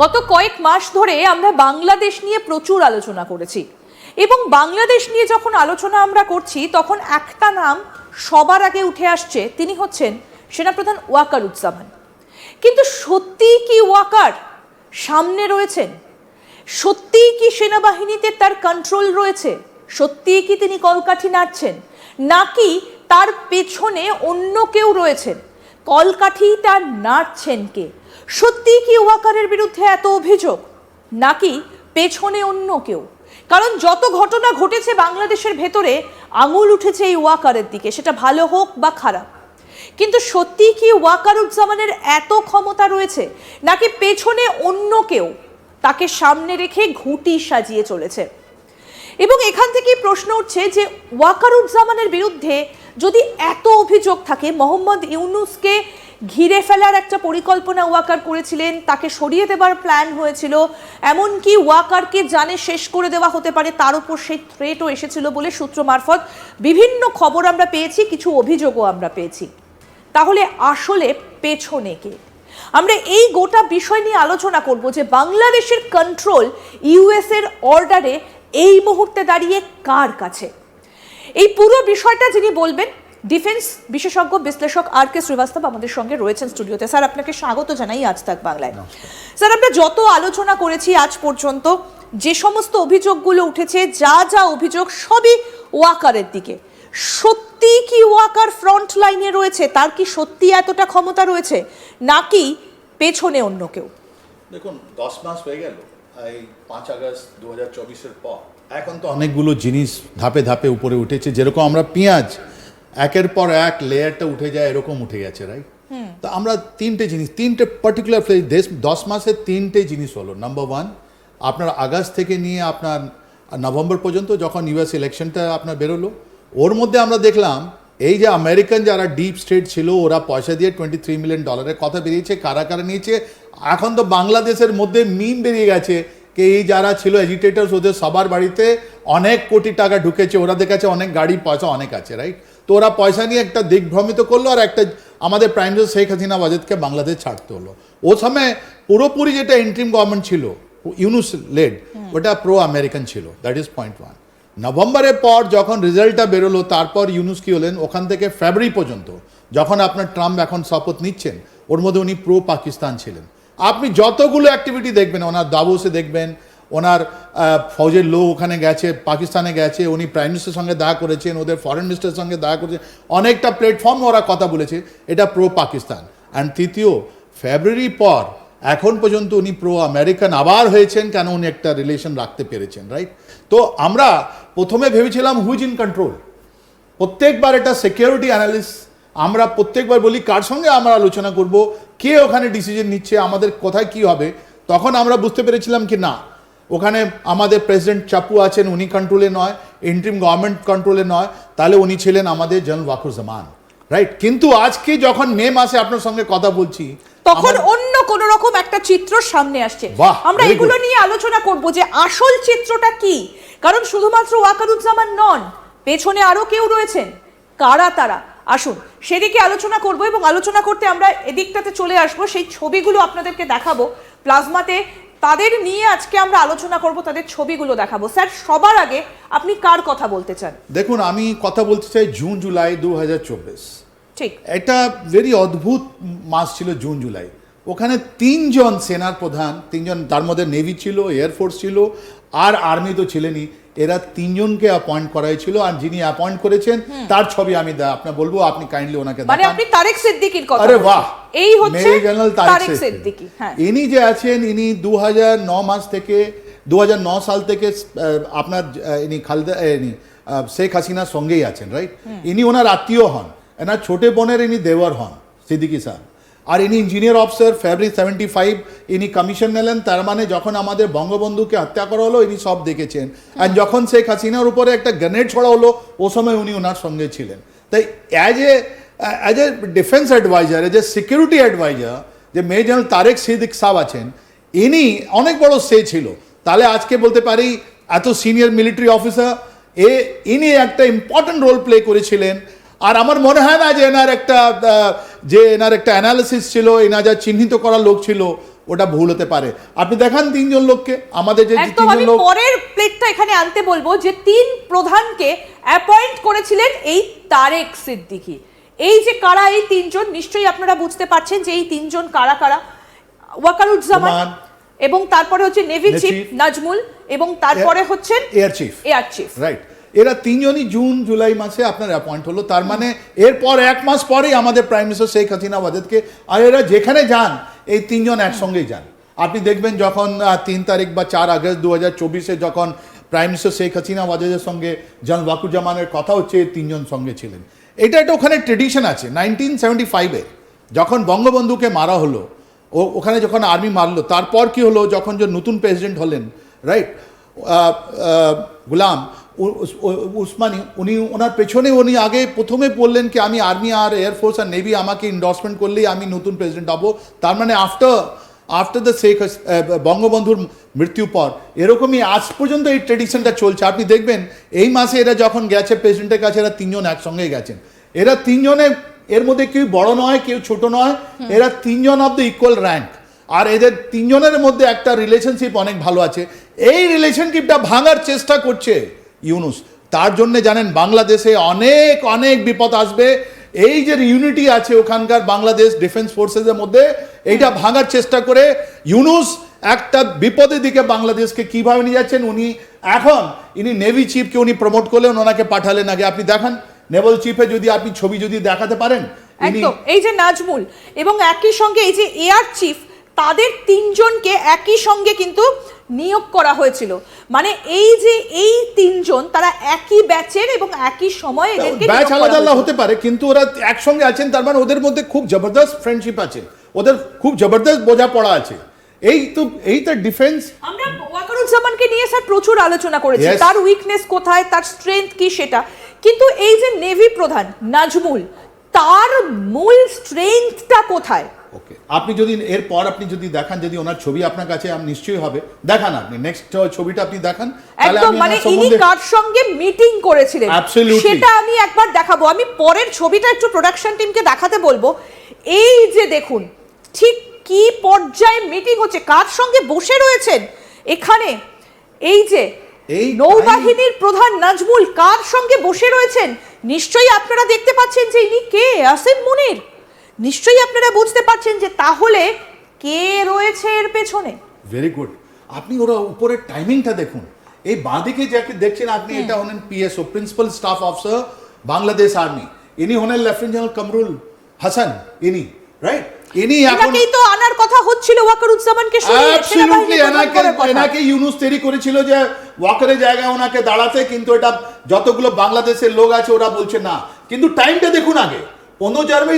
গত কয়েক মাস ধরে আমরা বাংলাদেশ নিয়ে প্রচুর আলোচনা করেছি। এবং বাংলাদেশ নিয়ে যখন আলোচনা আমরা করছি, তখন একটা নাম সবার আগে উঠে আসছে, তিনি হচ্ছেন সেনাপ্রধান ওয়াকারুজ্জামান। কিন্তু সত্যিই কি ওয়াকার সামনে রয়েছেন? সত্যিই কি সেনাবাহিনীতে তার কন্ট্রোল রয়েছে? সত্যিই কি তিনি কলকাঠি নাড়ছেন? নাকি তার পেছনে অন্য কেউ রয়েছেন? কলকাঠি তার নাড়ছেন কে সত্যিই কি ওয়াকারের বিরুদ্ধে এত অভিযোগ? নাকি পেছনে অন্য কেউ? কারণ যত ঘটনা ঘটেছে বাংলাদেশের ভেতরে, আঙুল উঠেছে এই ওয়াকারের দিকে, সেটা ভালো হোক বা খারাপ। কিন্তু সত্যি কি ওয়াকারুজ্জামানের এত ক্ষমতা রয়েছে? নাকি পেছনে অন্য কেউ? তাকে সামনে রেখে ঘুঁটি সাজিয়ে চলেছে। এবং এখান থেকেই প্রশ্ন উঠছে যে ওয়াকারুজ্জামানের বিরুদ্ধে যদি এত অভিযোগ থাকে, মোহাম্মদ ইউনুসকে ঘিরে ফেলার একটা পরিকল্পনা ওয়াকার করেছিলেন, তাকে সরিয়ে দেবার প্ল্যান হয়েছিল, এমনকি ওয়াকারকে জানে শেষ করে দেওয়া হতে পারে, তার উপর সেই থ্রেটও এসেছিল বলে সূত্র মারফত বিভিন্ন খবর আমরা পেয়েছি, কিছু অভিযোগও আমরা পেয়েছি। তাহলে আসলে পেছনে কে? আমরা এই গোটা বিষয় নিয়ে আলোচনা করব যে বাংলাদেশের কন্ট্রোল ইউএস এর অর্ডারে এই মুহূর্তে দাঁড়িয়ে কার কাছে? এই পুরো বিষয়টা যিনি বলবেন ডিফেন্স বিশেষজ্ঞ বিশ্লেষক আর কে শ্রীবাস্তব আমাদের সঙ্গে রয়েছেন স্টুডিওতে স্যার আপনাকে স্বাগত জানাই আজ তাক বাংলায়। স্যার আমরা যত আলোচনা করেছি আজ পর্যন্ত যে সমস্ত অভিযোগগুলো উঠেছে যা যা অভিযোগ সবই ওয়াকারের দিকে। সত্যি কি ওয়াকার ফ্রন্ট লাইনে রয়েছে? তার কি সত্যি এতটা ক্ষমতা রয়েছে? নাকি পেছনে অন্য কেউ? দেখুন দশ মাস হয়ে গেল। এই পাঁচ আগস্ট দু হাজার চব্বিশের পর এখন তো অনেকগুলো জিনিস ধাপে ধাপে উপরে উঠেছে যেরকম আমরা পেঁয়াজ একের পর এক লেয়ারটা উঠে যায় এরকম উঠে গেছে রাইট তো আমরা তিনটে জিনিস তিনটে পার্টিকুলার দেশ দশ মাসের তিনটে জিনিস হলো। নাম্বার ওয়ান আপনার আগস্ট থেকে নিয়ে আপনার নভেম্বর পর্যন্ত যখন ইউএস ইলেকশনটা আপনার বেরোলো ওর মধ্যে আমরা দেখলাম এই যে আমেরিকান যারা ডিপ স্টেট ছিল ওরা পয়সা দিয়ে টোয়েন্টি থ্রি মিলিয়ন ডলারের কথা বেরিয়েছে কারা কারা নিয়েছে এখন তো বাংলাদেশের মধ্যে মিম বেরিয়ে গেছে যে এই যারা ছিল এজিটেটার্স ওদের সবার বাড়িতে অনেক কোটি টাকা ঢুকেছে ওরাদের কাছে অনেক গাড়ি পয়সা অনেক আছে রাইট তো ওরা পয়সা নিয়ে একটা দিগ্ভ্রমিত করল আর একটা আমাদের প্রাইম মিনিস্টার শেখ হাসিনা ওয়াজেদকে বাংলাদেশ ছাড়তে হলো। ও সময় পুরোপুরি যেটা ইন্ট্রিম গভর্নমেন্ট ছিল ইউনুস লেড ওটা প্রো আমেরিকান ছিল দ্যাট ইজ পয়েন্ট ওয়ান নভেম্বরের পর যখন রেজাল্টটা বেরোলো তারপর ইউনুস কি হলেন? ওখান থেকে ফেব্রুয়ারি পর্যন্ত যখন আপনার ট্রাম্প এখন শপথ নিচ্ছেন ওর মধ্যে উনি প্রো পাকিস্তান ছিলেন। আপনি যতগুলো অ্যাক্টিভিটি দেখবেন, ওনার দাবোসে দেখবেন, ওনার ফৌজের লোক ওখানে গেছে, পাকিস্তানে গেছে, উনি প্রাইম মিনিস্টারের সঙ্গে দেখা করেছেন, ওদের ফরেন মিনিস্টারের সঙ্গে দেখা করেছেন, অনেকটা প্ল্যাটফর্ম ওরা কথা বলেছে, এটা প্রো পাকিস্তান। অ্যান্ড তৃতীয় ফেব্রুয়ারি পর, এখন পর্যন্ত উনি প্রো আমেরিকান আবার হয়েছেন, কেন উনি একটা রিলেশন রাখতে পেরেছেন রাইট তো আমরা প্রথমে ভেবেছিলাম হুইজ ইন কন্ট্রোল প্রত্যেকবার এটা সিকিউরিটি অ্যানালিস আমরা প্রত্যেকবার বলি কার সঙ্গে আমরা আলোচনা করব কে ওখানে ডিসিশন নিচ্ছে আমাদের কোথায় কি হবে তখন আমরা বুঝতে পেরেছিলাম কি না। ওখানে আমাদের প্রেসিডেন্ট চাপু আছেন উনি কন্ট্রোলে নয় ইন্ট্রিম গভর্নমেন্ট কন্ট্রোলে নয় তাহলে উনি ছিলেন আমাদের জেনারেল ওয়াকুর জামান রাইট কিন্তু আজকে যখন মে মাসে আপনার সঙ্গে কথা বলছি তখন অন্য কোন রকম একটা চিত্র সামনে আসছে। আমরা এগুলো নিয়ে আলোচনা করব যে আসল চিত্রটা কি। কারণ শুধুমাত্র ওয়াকারুজ্জামান নন পেছনে আরও কেউ রয়েছেন কারা তারা? আসুন সেদিকে আলোচনা করব এবং আলোচনা করতে আমরা এদিকটাতে চলে আসব। সেই ছবিগুলো আপনাদেরকে দেখাবো। প্লাজমাতে তাদের নিয়ে আজকে আমরা আলোচনা করব তাদের ছবিগুলো দেখাবো। স্যার সবার আগে আপনি কার কথা বলতে চান? দেখুন আমি কথা বলতে চাই জুন জুলাই দু হাজার চব্বিশ। ঠিক। এটা ভেরি অদ্ভুত মাস ছিল জুন জুলাই। ওখানে তিনজন সেনার প্রধান তিনজন তার মধ্যে নেভি ছিল এয়ারফোর্স ছিল আর আর্মি তো ছিলেনই। এরা তিনজনকে অ্যাপয়েন্ট করা হয়েছিল আর যিনি অ্যাপয়েন্ট করেছেন তার ছবি আমি দা- আপনার বলব আপনি কাইন্ডলি ওনাকে মানে আপনি তারেক সিদ্দিকির কথা আরে বাহ! এই হচ্ছে মেজর জেনারেল তারেক সিদ্দিকি। হ্যাঁ। ইনি যে আছেন ইনি দু মাস থেকে দু সাল থেকে আপনার ইনি খালেদা ইনি শেখ হাসিনার সঙ্গেই আছেন রাইট ইনি ওনার আত্মীয় হন। এনার ছোটে বোনের ইনি দেওয়ার হন সিদ্দিকি স্যার। আর ইনি engineer officer February seventy five ইনি কমিশন নিলেন, তার মানে যখন আমাদের বঙ্গবন্ধুকে হত্যা করা হলো, ইনি সব দেখেছেন। আর যখন শেখ হাসিনার উপরে একটা গ্রেনেড ছড়া হলো, ও সময় উনি ওনার সঙ্গে ছিলেন। তাই as a as a defence adviser as a security adviser যে মেজর জেনারেল তারেক সিদ্দিক সাহ আছেন, ইনি অনেক বড় সে ছিল। তাহলে আজকে বলতে পারি, এত সিনিয়র মিলিটারি অফিসার এ, ইনি একটা ইম্পর্ট্যান্ট রোল প্লে করেছিলেন। আর আমার মনে হয় না যে এনার একটা যে এনার একটা অ্যানালিসিস ছিল এনার যা চিহ্নিত করা লোক ছিল ওটা ভুল হতে পারে আপনি দেখান তিনজন লোককে আমাদের যে একদম আমি তিনজন লোক পরের প্লেটটা এখানে আনতে বলব যে তিন প্রধানকে অ্যাপয়েন্ট করেছিলেন এই তারেক সিদ্দিকী এই যে কারা এই তিনজন নিশ্চয়ই আপনারা বুঝতে পারছেন যে এই তিনজন কারা কারা ওয়াকারুজ্জামান। এবং তারপরে হচ্ছে নেভি চিফ। নাজমুল এবং তারপরে হচ্ছেন air chief air chief right এরা তিনজনই জুন, জুলাই মাসে আপনার অ্যাপয়েন্ট হলো। তার মানে এরপর এক মাস পরেই আমাদের প্রাইম মিনিস্টার শেখ হাসিনা ওয়াজেদকে আর এরা যেখানে যান, এই তিনজন একসঙ্গেই যান। আপনি দেখবেন যখন তিন তারিখ বা চার আগস্ট দু হাজার চব্বিশে যখন প্রাইম মিনিস্টার শেখ হাসিনা ওয়াজেদের সঙ্গে জন ওয়াকুজামানের কথা হচ্ছে, এই তিনজন সঙ্গে ছিলেন। এটা একটা ওখানে ট্রেডিশন আছে নাইনটিন সেভেন্টি ফাইভে যখন বঙ্গবন্ধুকে মারা হলো, ও, ওখানে যখন আর্মি মারলো, তারপর কি হলো, যখন যে নতুন প্রেসিডেন্ট হলেন রাইট গুলাম উসমানি উনি ওনার পেছনে উনি আগে প্রথমে বললেন কি আমি আর্মি আর এয়ারফোর্স আর নেভি আমাকে ইন্ডোর্সমেন্ট করলেই আমি নতুন প্রেসিডেন্ট হব। তার মানে আফটার আফটার দ্য শেখ বঙ্গবন্ধুর মৃত্যুর পর এরকমই আজ পর্যন্ত এই ট্রেডিশনটা চলছে। আপনি দেখবেন এই মাসে এরা যখন গেছে প্রেসিডেন্টের কাছে এরা তিনজন একসঙ্গে গেছেন। এরা তিনজনে এর মধ্যে কেউ বড় নয় কেউ ছোট নয় এরা তিনজন অফ দ্য ইকুয়াল র্যাঙ্ক আর এদের তিনজনের মধ্যে একটা রিলেশনশিপ অনেক ভালো আছে। এই রিলেশনশিপটা ভাঙার চেষ্টা করছে। ইউনুস। তার জন্য জানেন বাংলাদেশে অনেক অনেক বিপদ আসবে। এই যে ইউনিটি আছে ওখানকার বাংলাদেশ ডিফেন্স ফোর্সেসের মধ্যে এইটা ভাঙার চেষ্টা করে ইউনুস একটা বিপদের দিকে বাংলাদেশকে কীভাবে নিয়ে যাচ্ছেন উনি এখন ইনি নেভি চিফকে উনি প্রমোট করলেন ওনাকে পাঠালেন আগে। আপনি দেখান নেভেল চিফে যদি আপনি ছবি যদি দেখাতে পারেন একদম। এই যে নাজমুল এবং একই সঙ্গে এই যে এয়ার চিফ তাদের তিনজনকে একই সঙ্গে কিন্তু নিয়োগ করা হয়েছিল। মানে এই যে এই তিনজন তারা একই ব্যাচের এবং একই সময়ে এদেরকে ব্যাচ আলাদা আলাদা হতে পারে কিন্তু ওরা একসঙ্গে আছেন তার মানে ওদের মধ্যে খুব জবরদস্ত ফ্রেন্ডশিপ আছে। ওদের খুব জবরদস্ত বোঝাপড়া আছে। এই তো এই তো ডিফেন্স আমরা ওয়াকারুজ্জামানকে নিয়ে স্যার প্রচুর আলোচনা করেছি। তার উইকনেস কোথায় তার স্ট্রেংথ কি সেটা? কিন্তু এই যে নেভি প্রধান নাজমুল তার মূল স্ট্রেংথটা কোথায়? ওকে আপনি যদি এরপর আপনি যদি দেখান যদি ওনার ছবি আপনার কাছে আম- নিশ্চয়ই হবে। দেখান আপনি। নেক্সট ছবিটা আপনি দেখান তাহলে একদম আমি মানে ইনি কার সঙ্গে মিটিং করেছিলেন। সেটা আমি একবার দেখাবো। আমি পরের ছবিটা একটু প্রোডাকশন টিমকে দেখাতে বলব। এই যে দেখুন ঠিক কি পর্যায়ে মিটিং হচ্ছে? কার সঙ্গে বসে রয়েছেন? এখানে এই যে এই নৌবাহিনীর প্রধান নাজমুল কার সঙ্গে বসে রয়েছেন? নিশ্চয়ই আপনারা দেখতে পাচ্ছেন যে ইনি কে? আসিফ মুনির। নিশ্চয়ই আপনারা বুঝতে পারছেন যে তাহলে কে রয়েছে এর পেছনে? ভেরি গুড আপনি ওরা উপরের টাইমিংটা দেখুন। এই বাঁদিকে যাকে দেখছেন আপনি এটা হলেন PSO principal staff officer Bangladesh army ইনি হলেন লেফটেন্যান্ট জেনারেল কামরুল হাসান ইনি রাইট ইনি এখন তো আনার কথা হচ্ছিল ওয়াকারুজ্জামানকে সরিয়ে সেনাবাহিনী এনাকে এনাকে ইউনুস তৈরি করেছিল যে ওয়াকারের জায়গায় ওনাকে দাঁড়াতে কিন্তু এটা যতগুলো বাংলাদেশের লোক আছে ওরা বলছে না। কিন্তু টাইমটা দেখুন আগে। পনেরো জানুয়ারি